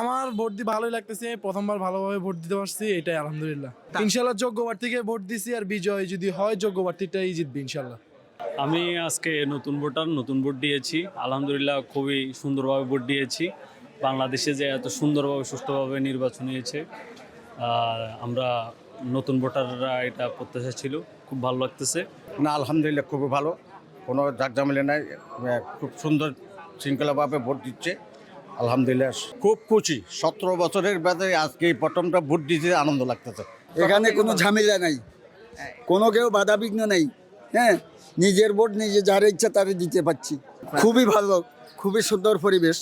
আমার ভোট দিয়ে ভালোই লাগতেছে প্রথমবার ভালোভাবে ভোট দিতে পারছি এটাই আলহামদুলিল্লাহ। ইনশাল্লাহ যোগ্য প্রার্থীকে ভোট দিছি আর বিজয় যদি হয় যোগ্য প্রার্থীটাই জিতবে ইনশাল্লাহ। আমি আজকে নতুন ভোটার নতুন ভোট দিয়েছি। আলহামদুলিল্লাহ খুবই সুন্দরভাবে ভোট দিয়েছি। বাংলাদেশে যে এত সুন্দরভাবে সুষ্ঠুভাবে নির্বাচন হয়েছে আর আমরা নতুন ভোটাররা এটা প্রত্যাশা ছিল খুব ভালো লাগতেছে। না আলহামদুলিল্লাহ খুবই ভালো। কোনো জাকজামিলে নাই। খুব সুন্দর শৃঙ্খলাভাবে ভোট দিচ্ছে। আলহামদুলিল্লাহ। খুব খুশি। সতেরো বছরের বাদে আজকে এই প্রথমটা ভোট দিতে আনন্দ লাগতেছে। এখানে কোনো ঝামেলা নাই। কোনো কেউ বাধা বিঘ্ন নেই। হ্যাঁ নিজের ভোট নিজে যার ইচ্ছা তারে দিতে পারছি। খুবই ভালো খুবই সুন্দর পরিবেশ।